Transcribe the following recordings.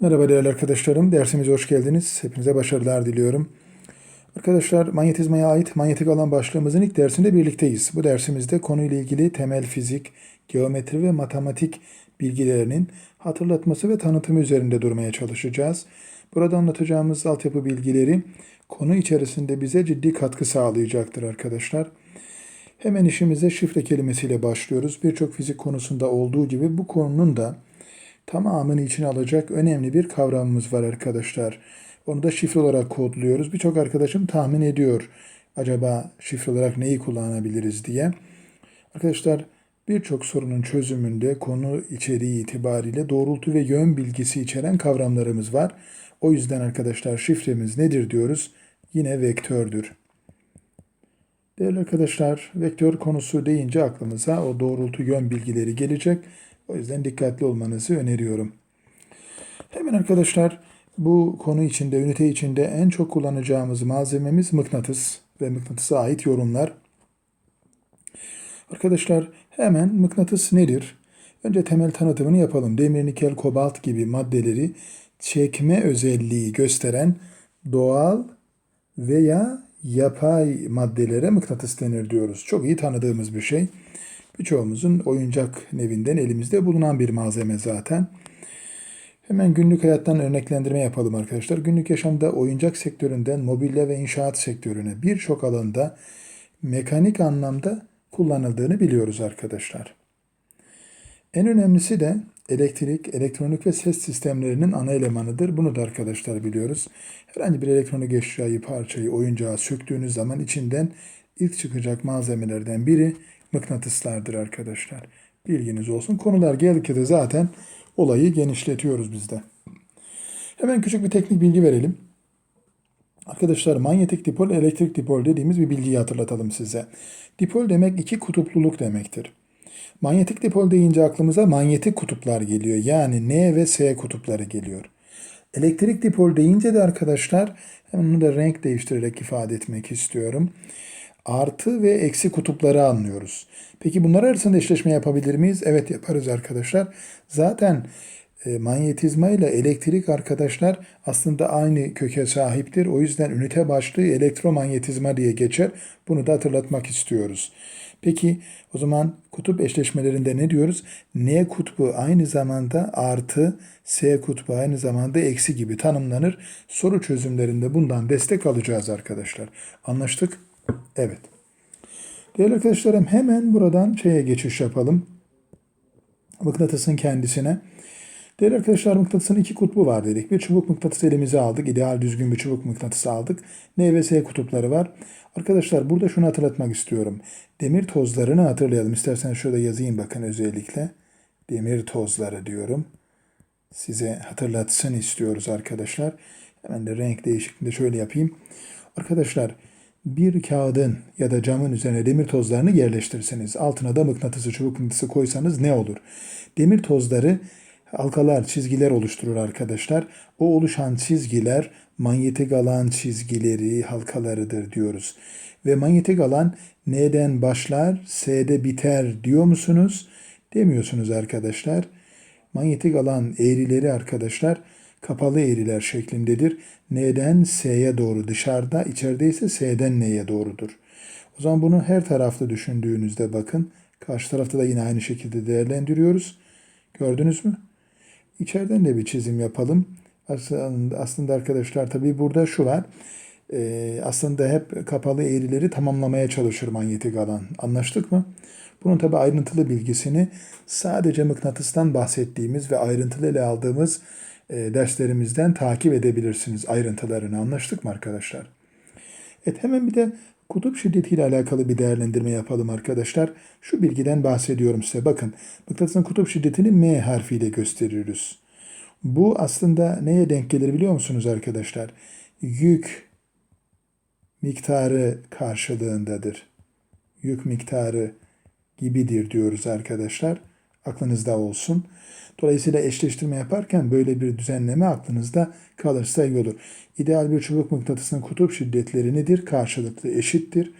Merhaba değerli arkadaşlarım. Dersimize hoş geldiniz. Hepinize başarılar diliyorum. Arkadaşlar manyetizmaya ait manyetik alan başlığımızın ilk dersinde birlikteyiz. Bu dersimizde konuyla ilgili temel fizik, geometri ve matematik bilgilerinin hatırlatması ve tanıtımı üzerinde durmaya çalışacağız. Burada anlatacağımız altyapı bilgileri konu içerisinde bize ciddi katkı sağlayacaktır arkadaşlar. Hemen işimize şifre kelimesiyle başlıyoruz. Birçok fizik konusunda olduğu gibi bu konunun da tamamını içine alacak önemli bir kavramımız var arkadaşlar. Onu da şifre olarak kodluyoruz. Birçok arkadaşım tahmin ediyor acaba şifre olarak neyi kullanabiliriz diye. Arkadaşlar birçok sorunun çözümünde konu içeriği itibariyle doğrultu ve yön bilgisi içeren kavramlarımız var. O yüzden arkadaşlar şifremiz nedir diyoruz? Yine vektördür. Değerli arkadaşlar, vektör konusu deyince aklımıza o doğrultu yön bilgileri gelecek. O yüzden dikkatli olmanızı öneriyorum. Hemen arkadaşlar bu konu içinde, ünite içinde en çok kullanacağımız malzememiz mıknatıs ve mıknatısa ait yorumlar. Arkadaşlar hemen mıknatıs nedir? Önce temel tanıtımını yapalım. Demir, nikel, kobalt gibi maddeleri çekme özelliği gösteren doğal veya yapay maddelere mıknatıs denir diyoruz. Çok iyi tanıdığımız bir şey. Birçoğumuzun oyuncak nevinden elimizde bulunan bir malzeme zaten. Hemen günlük hayattan örneklendirme yapalım arkadaşlar. Günlük yaşamda oyuncak sektöründen mobilya ve inşaat sektörüne birçok alanda mekanik anlamda kullanıldığını biliyoruz arkadaşlar. En önemlisi de elektrik, elektronik ve ses sistemlerinin ana elemanıdır. Bunu da arkadaşlar biliyoruz. Herhangi bir elektronik eşyayı, parçayı, oyuncağı söktüğünüz zaman içinden ilk çıkacak malzemelerden biri mıknatıslardır arkadaşlar. Bilginiz olsun. Konular geldikçe de zaten olayı genişletiyoruz biz de. Hemen küçük bir teknik bilgi verelim. Arkadaşlar manyetik dipol, elektrik dipol dediğimiz bir bilgiyi hatırlatalım size. Dipol demek iki kutupluluk demektir. Manyetik dipol deyince aklımıza manyetik kutuplar geliyor. Yani N ve S kutupları geliyor. Elektrik dipol deyince de arkadaşlar hemen onu da renk değiştirerek ifade etmek istiyorum. Artı ve eksi kutupları anlıyoruz. Peki bunlar arasında eşleşme yapabilir miyiz? Evet yaparız arkadaşlar. Zaten e, manyetizma ile elektrik arkadaşlar aslında aynı köke sahiptir. O yüzden ünite başlığı elektromanyetizma diye geçer. Bunu da hatırlatmak istiyoruz. Peki o zaman kutup eşleşmelerinde ne diyoruz? N kutbu aynı zamanda artı, S kutbu aynı zamanda eksi gibi tanımlanır. Soru çözümlerinde bundan destek alacağız arkadaşlar. Anlaştık? Evet. Değerli arkadaşlarım hemen buradan şeye geçiş yapalım. Mıknatısın kendisine. Değerli arkadaşlar mıknatısın iki kutbu var dedik. Bir çubuk mıknatısı elimize aldık. İdeal düzgün bir çubuk mıknatısı aldık. N ve S kutupları var. Arkadaşlar burada şunu hatırlatmak istiyorum. Demir tozlarını hatırlayalım. İsterseniz şurada yazayım bakın özellikle. Demir tozları diyorum. Size hatırlatsın istiyoruz arkadaşlar. Hemen de renk değişikliğinde şöyle yapayım. Arkadaşlar bir kağıdın ya da camın üzerine demir tozlarını yerleştirirseniz, altına da mıknatısı, çubuk mıknatısı koysanız ne olur? Demir tozları halkalar, çizgiler oluşturur arkadaşlar. O oluşan çizgiler manyetik alan çizgileri, halkalarıdır diyoruz. Ve manyetik alan N'den başlar, S'de biter diyor musunuz? Demiyorsunuz arkadaşlar. Manyetik alan eğrileri arkadaşlar kapalı eğriler şeklindedir. N'den S'ye doğru dışarıda, içeride ise S'den N'ye doğrudur. O zaman bunu her tarafta düşündüğünüzde bakın. Karşı tarafta da yine aynı şekilde değerlendiriyoruz. Gördünüz mü? İçeriden de bir çizim yapalım. Aslında, aslında arkadaşlar tabii burada şu var. Ee, aslında hep kapalı eğrileri tamamlamaya çalışır manyetik alan. Anlaştık mı? Bunun tabii ayrıntılı bilgisini sadece mıknatıstan bahsettiğimiz ve ayrıntılı ele aldığımız derslerimizden takip edebilirsiniz ayrıntılarını. Anlaştık mı arkadaşlar? Evet hemen bir de kutup şiddetiyle alakalı bir değerlendirme yapalım arkadaşlar. Şu bilgiden bahsediyorum size. Bakın mıknatısın kutup şiddetini M harfiyle gösteriyoruz. Bu aslında neye denk gelir biliyor musunuz arkadaşlar? Yük miktarı karşılığındadır. Yük miktarı gibidir diyoruz arkadaşlar. Aklınızda olsun. Dolayısıyla eşleştirme yaparken böyle bir düzenleme aklınızda kalırsa iyi olur. İdeal bir çubuk mıknatısının kutup şiddetleri nedir? Karşılıklı eşittir.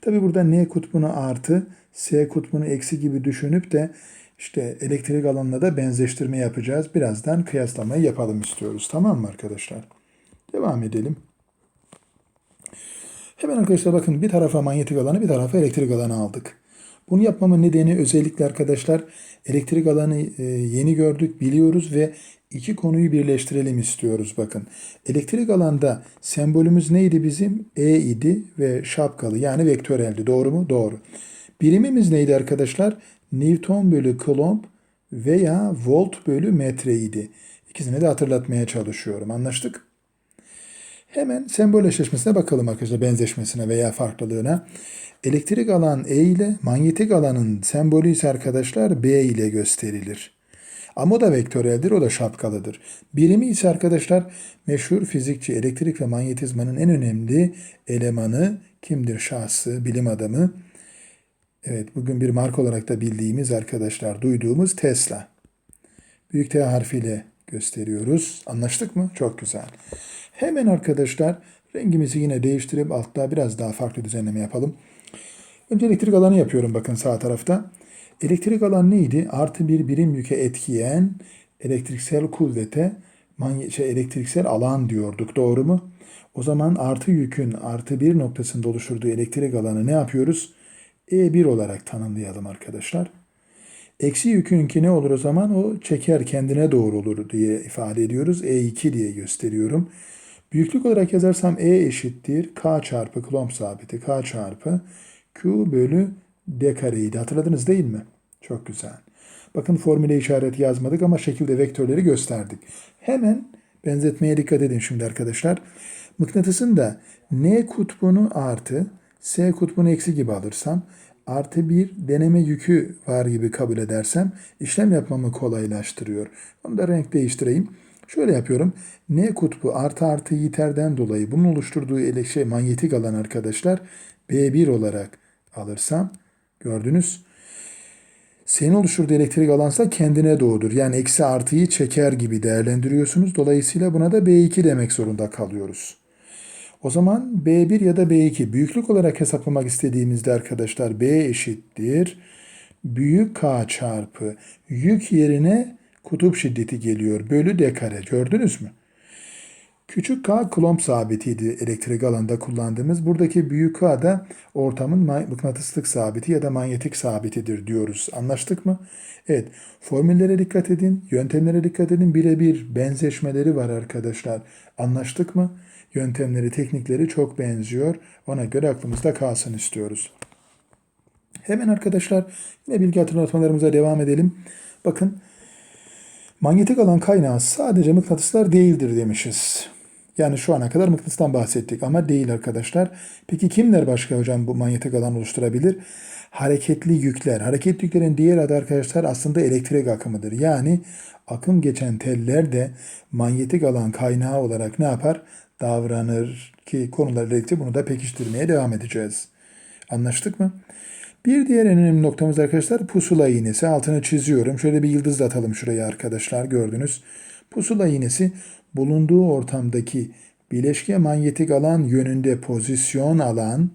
Tabi burada N kutbunu artı, S kutbunu eksi gibi düşünüp de İşte elektrik alanına da benzeştirme yapacağız. Birazdan kıyaslamayı yapalım istiyoruz. Tamam mı arkadaşlar? Devam edelim. Hemen arkadaşlar bakın bir tarafa manyetik alanı bir tarafa elektrik alanı aldık. Bunu yapmamın nedeni özellikle arkadaşlar elektrik alanı e, yeni gördük, biliyoruz ve iki konuyu birleştirelim istiyoruz bakın. Elektrik alanda sembolümüz neydi bizim? E idi ve şapkalı yani vektöreldi. Doğru mu? Doğru. Birimimiz neydi arkadaşlar? Newton bölü Coulomb veya volt bölü metreydi. İkisini de hatırlatmaya çalışıyorum. Anlaştık? Hemen sembol eşleşmesine bakalım arkadaşlar benzeşmesine veya farklılığına. Elektrik alan E ile manyetik alanın sembolü ise arkadaşlar B ile gösterilir. Ama o da vektöreldir, o da şapkalıdır. Birimi ise arkadaşlar meşhur fizikçi elektrik ve manyetizmanın en önemli elemanı kimdir şahsı, bilim adamı? Evet bugün bir marka olarak da bildiğimiz arkadaşlar duyduğumuz Tesla. Büyük T harfiyle gösteriyoruz. Anlaştık mı? Çok güzel. Hemen arkadaşlar rengimizi yine değiştirip altta biraz daha farklı düzenleme yapalım. Önce elektrik alanı yapıyorum bakın sağ tarafta. Elektrik alan neydi? Artı bir birim yüke etkiyen elektriksel kuvvete şey, elektriksel alan diyorduk. Doğru mu? O zaman artı yükün artı bir noktasında oluşturduğu elektrik alanı ne yapıyoruz? E1 olarak tanımlayalım arkadaşlar. Eksi yükünki ne olur o zaman? O çeker kendine doğru olur diye ifade ediyoruz. E2 diye gösteriyorum. Büyüklük olarak yazarsam E eşittir K çarpı Coulomb sabiti K çarpı Q bölü D kareydi. Hatırladınız değil mi? Çok güzel. Bakın formüle işaret yazmadık ama şekilde vektörleri gösterdik. Hemen benzetmeye dikkat edin şimdi arkadaşlar. Mıknatısın da N kutbunu artı S kutbunu eksi gibi alırsam artı bir deneme yükü var gibi kabul edersem işlem yapmamı kolaylaştırıyor. Onu da renk değiştireyim. Şöyle yapıyorum. N kutbu artı artı yiterden dolayı bunun oluşturduğu ele şey manyetik alan arkadaşlar B1 olarak alırsam gördünüz. Senin oluşturduğu elektrik alansa kendine doğudur. Yani eksi artıyı çeker gibi değerlendiriyorsunuz. Dolayısıyla buna da B2 demek zorunda kalıyoruz. O zaman B1 ya da B2 büyüklük olarak hesaplamak istediğimizde arkadaşlar B eşittir. Büyük K çarpı yük yerine kutup şiddeti geliyor. Bölü D kare. Gördünüz mü? Küçük K Coulomb sabitiydi elektrik alanda kullandığımız. Buradaki büyük K da ortamın mıknatıslık sabiti ya da manyetik sabitidir diyoruz. Anlaştık mı? Evet. Formüllere dikkat edin. Yöntemlere dikkat edin. Birebir benzeşmeleri var arkadaşlar. Anlaştık mı? Yöntemleri, teknikleri çok benziyor. Ona göre aklımızda kalsın istiyoruz. Hemen arkadaşlar yine bilgi hatırlatmalarımıza devam edelim. Bakın manyetik alan kaynağı sadece mıknatıslar değildir demişiz. Yani şu ana kadar mıknatıstan bahsettik ama değil arkadaşlar. Peki kimler başka hocam bu manyetik alan oluşturabilir? Hareketli yükler. Hareketli yüklerin diğer adı arkadaşlar aslında elektrik akımıdır. Yani akım geçen teller de manyetik alan kaynağı olarak ne yapar? Davranır ki konularla ilgili bunu da pekiştirmeye devam edeceğiz. Anlaştık mı? Bir diğer önemli noktamız arkadaşlar pusula iğnesi. Altını çiziyorum. Şöyle bir yıldız atalım şuraya arkadaşlar gördünüz. Pusula iğnesi bulunduğu ortamdaki bileşke manyetik alan yönünde pozisyon alan,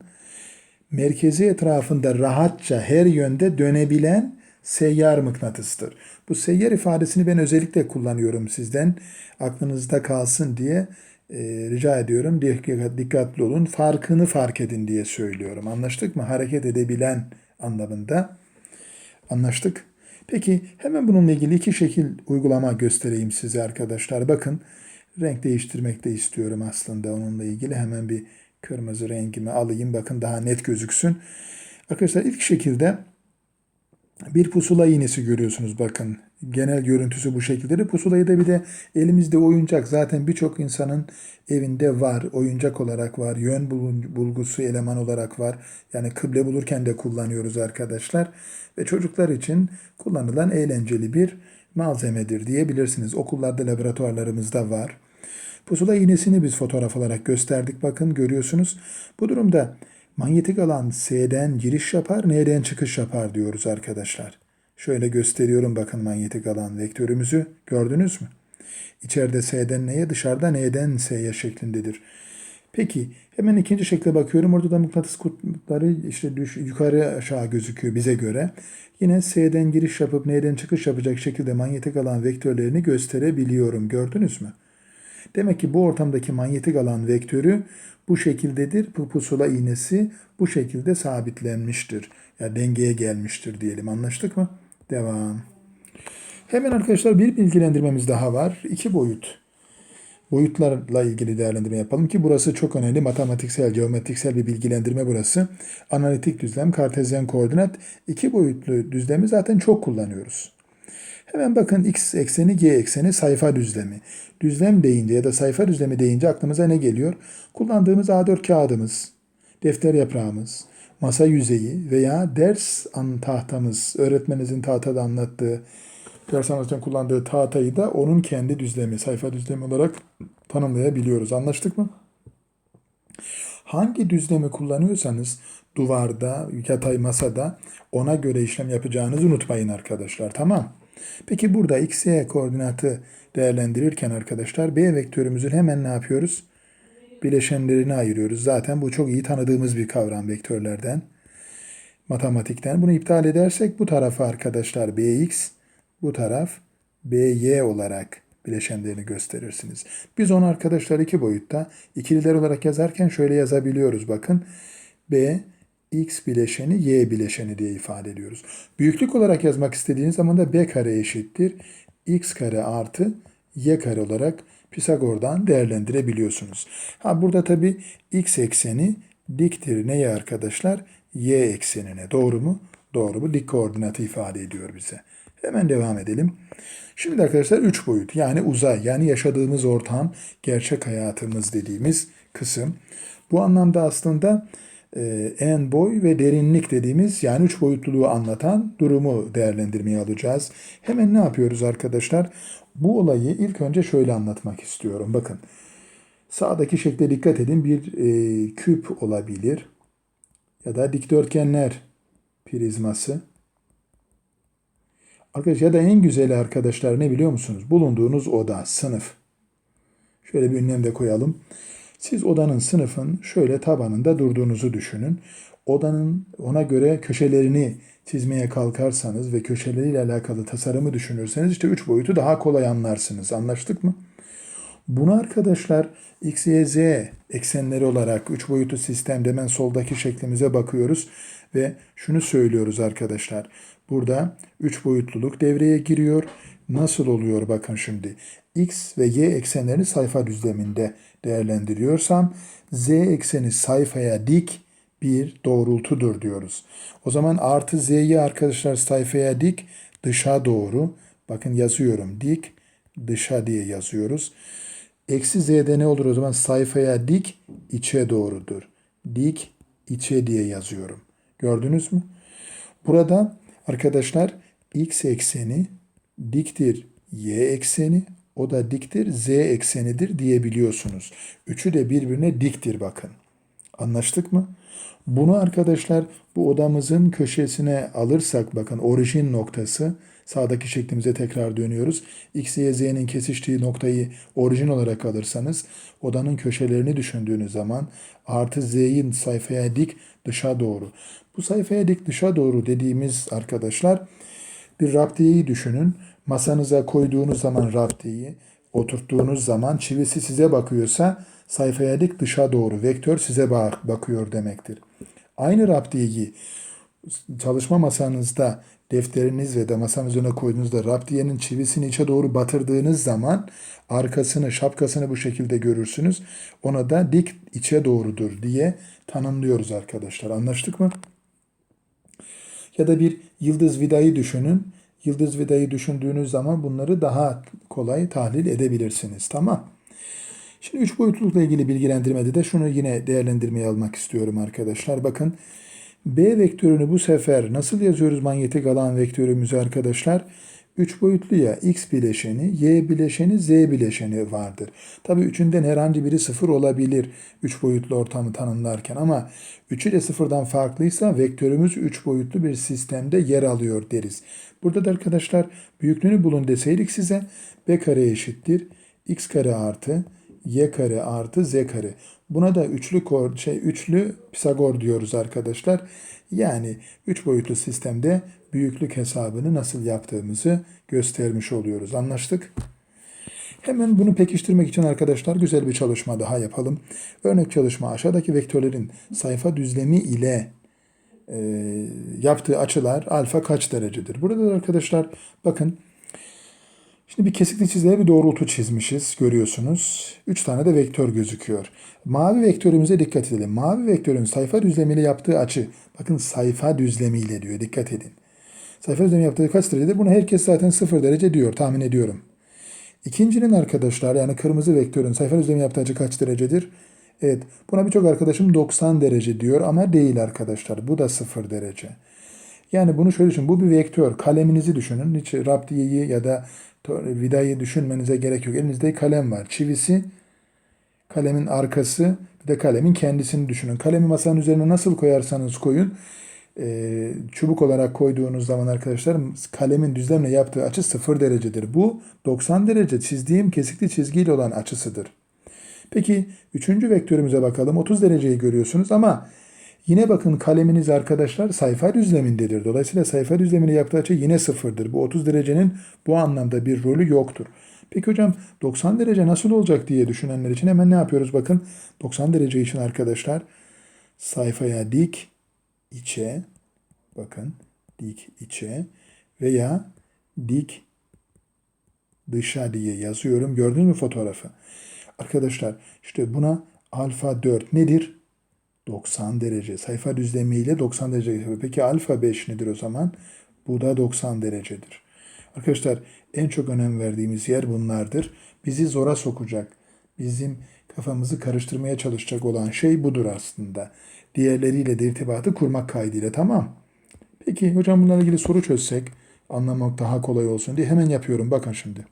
merkezi etrafında rahatça her yönde dönebilen seyyar mıknatıstır. Bu seyyar ifadesini ben özellikle kullanıyorum sizden. Aklınızda kalsın diye e, rica ediyorum. Dikkatli olun. Farkını fark edin diye söylüyorum. Anlaştık mı? Hareket edebilen anlamında. Anlaştık. Peki hemen bununla ilgili iki şekil uygulama göstereyim size arkadaşlar. Bakın renk değiştirmek de istiyorum aslında onunla ilgili. Hemen bir kırmızı rengimi alayım. Bakın daha net gözüksün. Arkadaşlar ilk şekilde bir pusula iğnesi görüyorsunuz bakın. Genel görüntüsü bu şekilde. Pusulayı da bir de elimizde oyuncak. Zaten birçok insanın evinde var. Oyuncak olarak var. Yön bulgusu eleman olarak var. Yani kıble bulurken de kullanıyoruz arkadaşlar. Ve çocuklar için kullanılan eğlenceli bir malzemedir diyebilirsiniz. Okullarda, laboratuvarlarımızda var. Pusula iğnesini biz fotoğraf olarak gösterdik. Bakın görüyorsunuz. Bu durumda manyetik alan S'den giriş yapar, N'den çıkış yapar diyoruz arkadaşlar. Şöyle gösteriyorum bakın manyetik alan vektörümüzü. Gördünüz mü? İçeride S'den N'ye, dışarıda N'den S'ye şeklindedir. Peki hemen ikinci şekle bakıyorum. Orada da mıknatıs kutupları işte düş, yukarı aşağı gözüküyor bize göre. Yine S'den giriş yapıp N'den çıkış yapacak şekilde manyetik alan vektörlerini gösterebiliyorum. Gördünüz mü? Demek ki bu ortamdaki manyetik alan vektörü bu şekildedir. Pusula iğnesi bu şekilde sabitlenmiştir. Ya dengeye gelmiştir diyelim. Anlaştık mı? Devam. Hemen arkadaşlar bir bilgilendirmemiz daha var. İki boyut. Boyutlarla ilgili değerlendirme yapalım ki burası çok önemli. Matematiksel, geometriksel bir bilgilendirme burası. Analitik düzlem, kartezyen koordinat. iki boyutlu düzlemi zaten çok kullanıyoruz. Hemen bakın x ekseni, y ekseni sayfa düzlemi. Düzlem deyince ya da sayfa düzlemi deyince aklımıza ne geliyor? Kullandığımız A4 kağıdımız, defter yaprağımız, masa yüzeyi veya ders an tahtamız, öğretmeninizin tahtada anlattığı, ders anlatırken kullandığı tahtayı da onun kendi düzlemi, sayfa düzlemi olarak tanımlayabiliyoruz. Anlaştık mı? Hangi düzlemi kullanıyorsanız duvarda, yatay masada ona göre işlem yapacağınızı unutmayın arkadaşlar. Tamam. Peki burada x, y koordinatı değerlendirirken arkadaşlar b vektörümüzün hemen ne yapıyoruz? Bileşenlerini ayırıyoruz. Zaten bu çok iyi tanıdığımız bir kavram vektörlerden. Matematikten. Bunu iptal edersek bu tarafa arkadaşlar bx, bu taraf by olarak bileşenlerini gösterirsiniz. Biz onu arkadaşlar iki boyutta ikililer olarak yazarken şöyle yazabiliyoruz. Bakın b x bileşeni y bileşeni diye ifade ediyoruz. Büyüklük olarak yazmak istediğiniz zaman da b kare eşittir x kare artı y kare olarak Pisagor'dan değerlendirebiliyorsunuz. Ha burada tabi x ekseni diktir neye arkadaşlar? Y eksenine. Doğru mu? Doğru bu dik koordinatı ifade ediyor bize. Hemen devam edelim. Şimdi arkadaşlar 3 boyut yani uzay yani yaşadığımız ortam gerçek hayatımız dediğimiz kısım. Bu anlamda aslında e, en boy ve derinlik dediğimiz yani üç boyutluluğu anlatan durumu değerlendirmeye alacağız. Hemen ne yapıyoruz arkadaşlar? Bu olayı ilk önce şöyle anlatmak istiyorum. Bakın sağdaki şekle dikkat edin bir e, küp olabilir ya da dikdörtgenler prizması. Arkadaşlar ya da en güzeli arkadaşlar ne biliyor musunuz? Bulunduğunuz oda, sınıf. Şöyle bir ünlem de koyalım. Siz odanın sınıfın şöyle tabanında durduğunuzu düşünün. Odanın ona göre köşelerini çizmeye kalkarsanız ve köşeleriyle alakalı tasarımı düşünürseniz işte üç boyutu daha kolay anlarsınız. Anlaştık mı? Bunu arkadaşlar x, y, z eksenleri olarak üç boyutlu sistemde hemen soldaki şeklimize bakıyoruz ve şunu söylüyoruz arkadaşlar. Burada üç boyutluluk devreye giriyor. Nasıl oluyor bakın şimdi. X ve Y eksenlerini sayfa düzleminde değerlendiriyorsam Z ekseni sayfaya dik bir doğrultudur diyoruz. O zaman artı Z'yi arkadaşlar sayfaya dik dışa doğru. Bakın yazıyorum dik dışa diye yazıyoruz. Eksi Z'de ne olur o zaman sayfaya dik içe doğrudur. Dik içe diye yazıyorum. Gördünüz mü? Burada arkadaşlar x ekseni diktir y ekseni o da diktir z eksenidir diyebiliyorsunuz. Üçü de birbirine diktir bakın. Anlaştık mı? Bunu arkadaşlar bu odamızın köşesine alırsak bakın orijin noktası sağdaki şeklimize tekrar dönüyoruz. X, Y, Z'nin kesiştiği noktayı orijin olarak alırsanız odanın köşelerini düşündüğünüz zaman artı Z'in sayfaya dik dışa doğru. Bu sayfaya dik dışa doğru dediğimiz arkadaşlar bir raptiyeyi düşünün. Masanıza koyduğunuz zaman raptiyeyi, oturttuğunuz zaman çivisi size bakıyorsa sayfaya dik dışa doğru vektör size bak bakıyor demektir. Aynı raptiyeyi çalışma masanızda defteriniz ve de masanın üzerine koyduğunuzda raptiyenin çivisini içe doğru batırdığınız zaman arkasını, şapkasını bu şekilde görürsünüz. Ona da dik içe doğrudur diye tanımlıyoruz arkadaşlar. Anlaştık mı? Ya da bir yıldız vidayı düşünün. Yıldız vidayı düşündüğünüz zaman bunları daha kolay tahlil edebilirsiniz. Tamam. Şimdi üç boyutlulukla ilgili bilgilendirmede de şunu yine değerlendirmeye almak istiyorum arkadaşlar. Bakın B vektörünü bu sefer nasıl yazıyoruz manyetik alan vektörümüzü arkadaşlar? 3 boyutlu ya x bileşeni, y bileşeni, z bileşeni vardır. Tabii üçünden herhangi biri sıfır olabilir 3 boyutlu ortamı tanımlarken ama üçü de sıfırdan farklıysa vektörümüz 3 boyutlu bir sistemde yer alıyor deriz. Burada da arkadaşlar büyüklüğünü bulun deseydik size b kare eşittir x kare artı y kare artı z kare. Buna da üçlü kor, şey üçlü Pisagor diyoruz arkadaşlar. Yani üç boyutlu sistemde büyüklük hesabını nasıl yaptığımızı göstermiş oluyoruz. Anlaştık? Hemen bunu pekiştirmek için arkadaşlar güzel bir çalışma daha yapalım. Örnek çalışma aşağıdaki vektörlerin sayfa düzlemi ile e, yaptığı açılar alfa kaç derecedir? Burada da arkadaşlar bakın Şimdi bir kesikli çizgiye bir doğrultu çizmişiz görüyorsunuz. 3 tane de vektör gözüküyor. Mavi vektörümüze dikkat edelim. Mavi vektörün sayfa düzlemiyle yaptığı açı. Bakın sayfa düzlemiyle diyor dikkat edin. Sayfa düzlemi yaptığı kaç derecedir? Bunu herkes zaten 0 derece diyor tahmin ediyorum. İkincinin arkadaşlar yani kırmızı vektörün sayfa düzlemi yaptığı açı kaç derecedir? Evet buna birçok arkadaşım 90 derece diyor ama değil arkadaşlar. Bu da 0 derece. Yani bunu şöyle düşünün. Bu bir vektör. Kaleminizi düşünün. Hiç raptiyeyi ya da vidayı düşünmenize gerek yok. Elinizde kalem var. Çivisi, kalemin arkası, bir de kalemin kendisini düşünün. Kalemi masanın üzerine nasıl koyarsanız koyun, çubuk olarak koyduğunuz zaman arkadaşlar kalemin düzlemle yaptığı açı 0 derecedir. Bu 90 derece çizdiğim kesikli çizgiyle olan açısıdır. Peki üçüncü vektörümüze bakalım. 30 dereceyi görüyorsunuz ama Yine bakın kaleminiz arkadaşlar sayfa düzlemindedir. Dolayısıyla sayfa düzlemini yaptığı açı yine sıfırdır. Bu 30 derecenin bu anlamda bir rolü yoktur. Peki hocam 90 derece nasıl olacak diye düşünenler için hemen ne yapıyoruz? Bakın 90 derece için arkadaşlar sayfaya dik içe bakın dik içe veya dik dışa diye yazıyorum. Gördünüz mü fotoğrafı? Arkadaşlar işte buna alfa 4 nedir? 90 derece. Sayfa düzlemiyle 90 derece. Peki alfa 5 nedir o zaman? Bu da 90 derecedir. Arkadaşlar en çok önem verdiğimiz yer bunlardır. Bizi zora sokacak, bizim kafamızı karıştırmaya çalışacak olan şey budur aslında. Diğerleriyle de irtibatı kurmak kaydıyla tamam. Peki hocam bunlarla ilgili soru çözsek anlamak daha kolay olsun diye hemen yapıyorum. Bakın şimdi.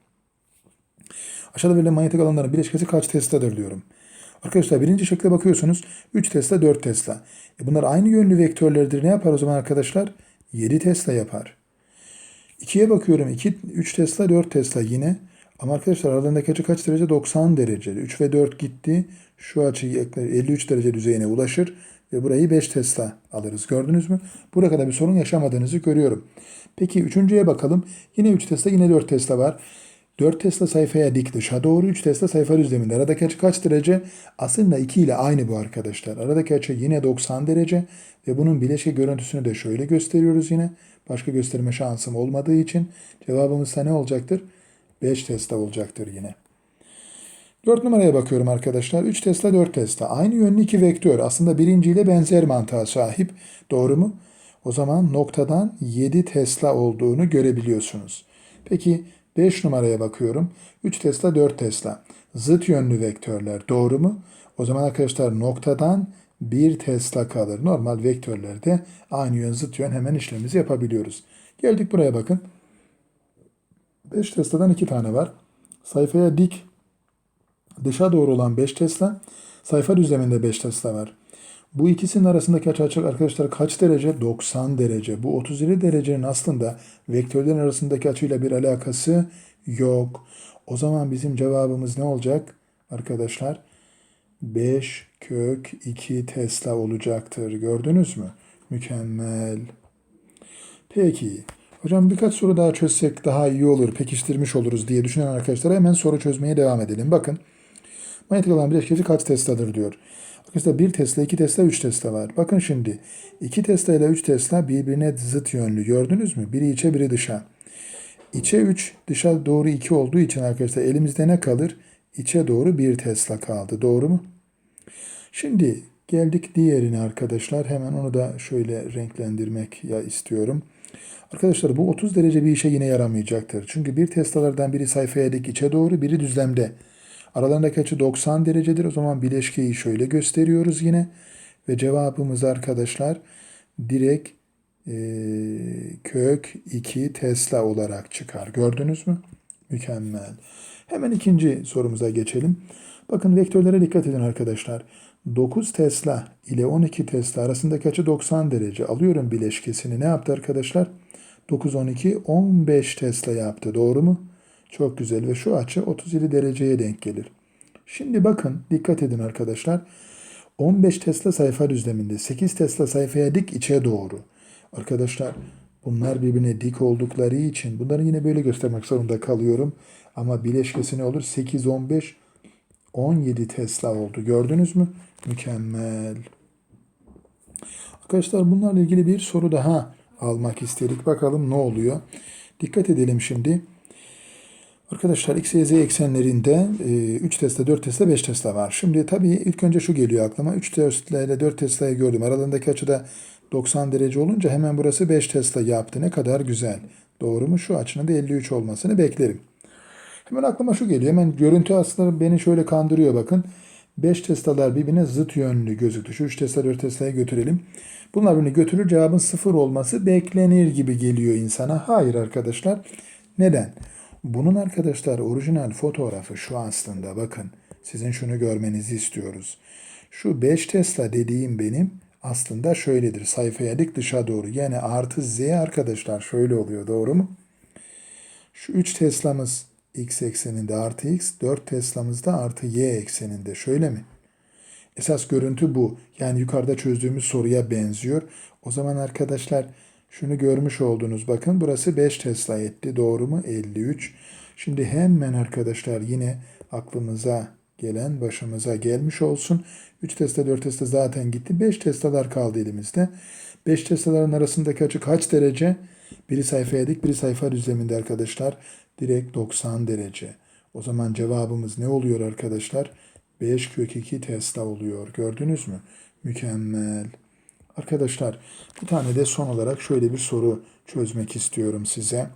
Aşağıda verilen manyetik alanların bileşkesi kaç Tesla'dır diyorum. Arkadaşlar birinci şekle bakıyorsunuz. 3 Tesla 4 Tesla. E bunlar aynı yönlü vektörlerdir. Ne yapar o zaman arkadaşlar? 7 Tesla yapar. 2'ye bakıyorum. 2, 3 Tesla 4 Tesla yine. Ama arkadaşlar aralarındaki açı kaç derece? 90 derece. 3 ve 4 gitti. Şu açıyı 53 derece düzeyine ulaşır. Ve burayı 5 Tesla alırız. Gördünüz mü? Buraya kadar bir sorun yaşamadığınızı görüyorum. Peki üçüncüye bakalım. Yine 3 Tesla yine 4 Tesla var. 4 Tesla sayfaya dik dışa doğru 3 Tesla sayfa düzleminde. Aradaki açı kaç derece? Aslında 2 ile aynı bu arkadaşlar. Aradaki açı yine 90 derece ve bunun bileşik görüntüsünü de şöyle gösteriyoruz yine. Başka gösterme şansım olmadığı için cevabımız da ne olacaktır? 5 Tesla olacaktır yine. 4 numaraya bakıyorum arkadaşlar. 3 Tesla 4 Tesla. Aynı yönlü iki vektör. Aslında birinciyle benzer mantığa sahip. Doğru mu? O zaman noktadan 7 Tesla olduğunu görebiliyorsunuz. Peki 5 numaraya bakıyorum. 3 Tesla 4 Tesla. Zıt yönlü vektörler doğru mu? O zaman arkadaşlar noktadan 1 Tesla kalır. Normal vektörlerde aynı yön zıt yön hemen işlemimizi yapabiliyoruz. Geldik buraya bakın. 5 Tesla'dan 2 tane var. Sayfaya dik dışa doğru olan 5 Tesla. Sayfa düzleminde 5 Tesla var. Bu ikisinin arasındaki açı açık arkadaşlar kaç derece? 90 derece. Bu 37 derecenin aslında vektörlerin arasındaki açıyla bir alakası yok. O zaman bizim cevabımız ne olacak arkadaşlar? 5 kök 2 Tesla olacaktır. Gördünüz mü? Mükemmel. Peki. Hocam birkaç soru daha çözsek daha iyi olur, pekiştirmiş oluruz diye düşünen arkadaşlara hemen soru çözmeye devam edelim. Bakın. Manyetik alan bileşkesi kaç Tesla'dır diyor. Arkadaşlar 1 Tesla, 2 Tesla, 3 Tesla var. Bakın şimdi 2 Tesla ile 3 Tesla birbirine zıt yönlü. Gördünüz mü? Biri içe biri dışa. İçe 3, dışa doğru 2 olduğu için arkadaşlar elimizde ne kalır? İçe doğru 1 Tesla kaldı. Doğru mu? Şimdi geldik diğerine arkadaşlar. Hemen onu da şöyle renklendirmek ya istiyorum. Arkadaşlar bu 30 derece bir işe yine yaramayacaktır. Çünkü bir Tesla'lardan biri sayfaya dik içe doğru, biri düzlemde. Aralarındaki açı 90 derecedir. O zaman bileşkeyi şöyle gösteriyoruz yine. Ve cevabımız arkadaşlar direkt e, kök 2 Tesla olarak çıkar. Gördünüz mü? Mükemmel. Hemen ikinci sorumuza geçelim. Bakın vektörlere dikkat edin arkadaşlar. 9 Tesla ile 12 Tesla arasındaki açı 90 derece. Alıyorum bileşkesini. Ne yaptı arkadaşlar? 9, 12, 15 Tesla yaptı. Doğru mu? Çok güzel ve şu açı 37 dereceye denk gelir. Şimdi bakın dikkat edin arkadaşlar. 15 Tesla sayfa düzleminde 8 Tesla sayfaya dik içe doğru. Arkadaşlar bunlar birbirine dik oldukları için bunları yine böyle göstermek zorunda kalıyorum. Ama bileşkesi ne olur? 8, 15, 17 Tesla oldu. Gördünüz mü? Mükemmel. Arkadaşlar bunlarla ilgili bir soru daha almak istedik. Bakalım ne oluyor? Dikkat edelim şimdi. Arkadaşlar x, y, z eksenlerinde e, 3 Tesla, 4 Tesla, 5 Tesla var. Şimdi tabii ilk önce şu geliyor aklıma. 3 Tesla ile 4 Tesla'yı gördüm. Aralarındaki açıda 90 derece olunca hemen burası 5 Tesla yaptı. Ne kadar güzel. Doğru mu? Şu açının da 53 olmasını beklerim. Hemen aklıma şu geliyor. Hemen görüntü aslında beni şöyle kandırıyor bakın. 5 Tesla'lar birbirine zıt yönlü gözüktü. Şu 3 Tesla 4 Tesla'ya götürelim. Bunlar birbirini götürür cevabın sıfır olması beklenir gibi geliyor insana. Hayır arkadaşlar. Neden? Bunun arkadaşlar orijinal fotoğrafı şu aslında bakın. Sizin şunu görmenizi istiyoruz. Şu 5 Tesla dediğim benim aslında şöyledir. Sayfaya dik dışa doğru. Yani artı Z arkadaşlar şöyle oluyor doğru mu? Şu 3 Tesla'mız x ekseninde artı x, 4 Tesla'mız da artı y ekseninde. Şöyle mi? Esas görüntü bu. Yani yukarıda çözdüğümüz soruya benziyor. O zaman arkadaşlar şunu görmüş oldunuz. Bakın burası 5 Tesla etti. Doğru mu? 53. Şimdi hemen arkadaşlar yine aklımıza gelen başımıza gelmiş olsun. 3 Tesla 4 Tesla zaten gitti. 5 Tesla'lar kaldı elimizde. 5 Tesla'ların arasındaki açı kaç derece? Biri sayfaya dik, biri sayfa düzleminde arkadaşlar. Direkt 90 derece. O zaman cevabımız ne oluyor arkadaşlar? 5 kök 2 Tesla oluyor. Gördünüz mü? Mükemmel. Arkadaşlar bir tane de son olarak şöyle bir soru çözmek istiyorum size.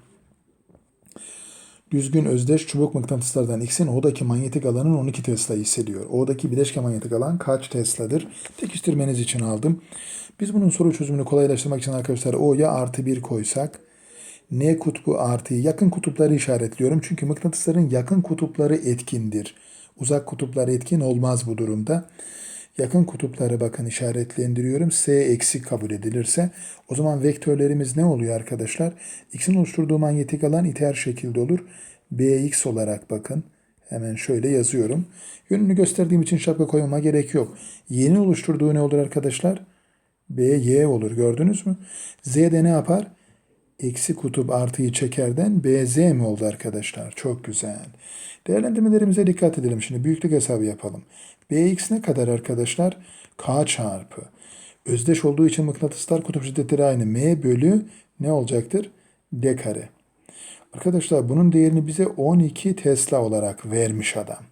Düzgün özdeş çubuk mıknatıslardan X'in O'daki manyetik alanın 12 Tesla hissediyor. O'daki bileşke manyetik alan kaç Tesla'dır? Pekiştirmeniz için aldım. Biz bunun soru çözümünü kolaylaştırmak için arkadaşlar O'ya artı 1 koysak N kutbu artıyı yakın kutupları işaretliyorum. Çünkü mıknatısların yakın kutupları etkindir. Uzak kutuplar etkin olmaz bu durumda. Yakın kutupları bakın işaretlendiriyorum. S eksik kabul edilirse o zaman vektörlerimiz ne oluyor arkadaşlar? X'in oluşturduğu manyetik alan iter şekilde olur. Bx olarak bakın. Hemen şöyle yazıyorum. Yönünü gösterdiğim için şapka koymama gerek yok. Y'nin oluşturduğu ne olur arkadaşlar? By olur gördünüz mü? Z'de ne yapar? Eksi kutup artıyı çekerden BZ mi oldu arkadaşlar? Çok güzel. Değerlendirmelerimize dikkat edelim. Şimdi büyüklük hesabı yapalım. Bx ne kadar arkadaşlar? K çarpı. Özdeş olduğu için mıknatıslar kutup şiddetleri aynı. M bölü ne olacaktır? D kare. Arkadaşlar bunun değerini bize 12 Tesla olarak vermiş adam.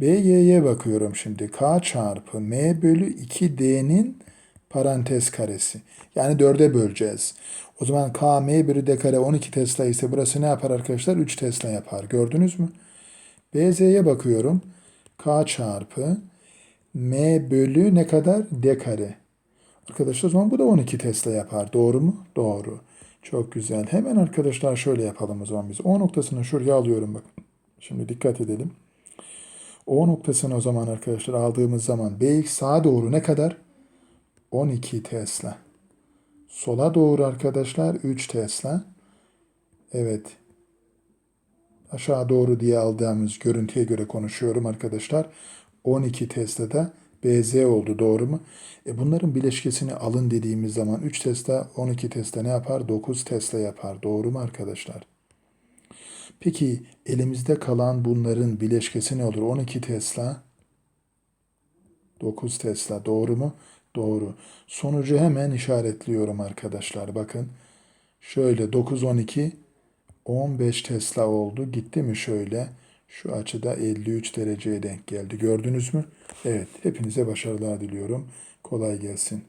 BY'ye bakıyorum şimdi. K çarpı M bölü 2D'nin parantez karesi. Yani 4'e böleceğiz. O zaman K M bölü D kare 12 Tesla ise burası ne yapar arkadaşlar? 3 Tesla yapar. Gördünüz mü? BZ'ye bakıyorum. K çarpı M bölü ne kadar? D kare. Arkadaşlar o zaman bu da 12 Tesla yapar. Doğru mu? Doğru. Çok güzel. Hemen arkadaşlar şöyle yapalım o zaman biz. O noktasını şuraya alıyorum bak. Şimdi dikkat edelim. O noktasını o zaman arkadaşlar aldığımız zaman BX sağa doğru ne kadar? 12 Tesla. Sola doğru arkadaşlar 3 Tesla. Evet. Aşağı doğru diye aldığımız görüntüye göre konuşuyorum arkadaşlar. 12 Tesla'da BZ oldu doğru mu? E bunların bileşkesini alın dediğimiz zaman 3 Tesla 12 Tesla ne yapar? 9 Tesla yapar. Doğru mu arkadaşlar? Peki elimizde kalan bunların bileşkesi ne olur? 12 Tesla 9 Tesla doğru mu? Doğru. Sonucu hemen işaretliyorum arkadaşlar. Bakın. Şöyle 9 12 15 Tesla oldu. Gitti mi şöyle? Şu açıda 53 dereceye denk geldi. Gördünüz mü? Evet. Hepinize başarılar diliyorum. Kolay gelsin.